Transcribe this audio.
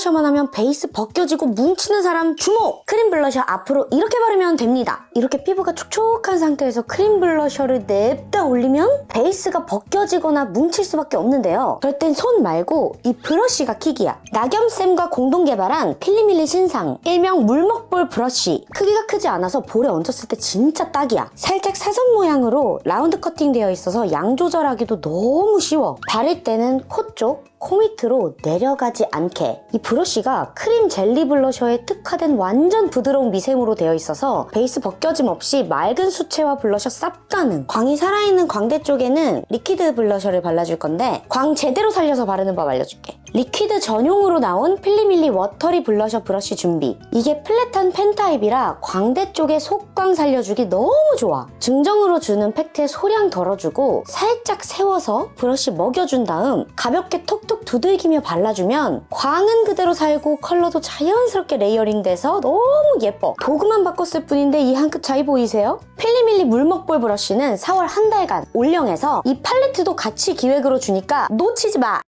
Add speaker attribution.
Speaker 1: 블러셔만 하면 베이스 벗겨지고 뭉치는 사람 주목! 크림 블러셔 앞으로 이렇게 바르면 됩니다. 이렇게 피부가 촉촉한 상태에서 크림 블러셔를 냅다 올리면 베이스가 벗겨지거나 뭉칠 수밖에 없는데요. 그럴 땐 손 말고 이 브러쉬가 킥이야. 나겸쌤과 공동 개발한 필리밀리 신상 일명 물먹볼 브러쉬 크기가 크지 않아서 볼에 얹었을 때 진짜 딱이야. 살짝 사선 모양으로 라운드 커팅 되어 있어서 양 조절하기도 너무 쉬워. 바를 때는 코 쪽, 코 밑으로 내려가지 않게 이 브러쉬가 크림 젤리 블러셔에 특화된 완전 부드러운 미생으로 되어 있어서 베이스 벗겨짐 없이 맑은 수채화 블러셔 쌉 가능 광이 살아있는 광대 쪽에는 리퀴드 블러셔를 발라줄 건데 광 제대로 살려서 바르는 법 알려줄게. 리퀴드 전용으로 나온 필리밀리 워터리 블러셔 브러쉬 준비. 이게 플랫한 펜 타입이라 광대 쪽에 속광 살려주기 너무 좋아. 증정으로 주는 팩트에 소량 덜어주고 살짝 세워서 브러쉬 먹여준 다음 가볍게 톡톡 두들기며 발라주면 광은 그대로 살고 컬러도 자연스럽게 레이어링 돼서 너무 예뻐 도구만 바꿨을 뿐인데 이 한 끗 차이 보이세요? 필리밀리 물먹볼 브러쉬는 4월 한 달간 올영에서 이 팔레트도 같이 기획으로 주니까 놓치지 마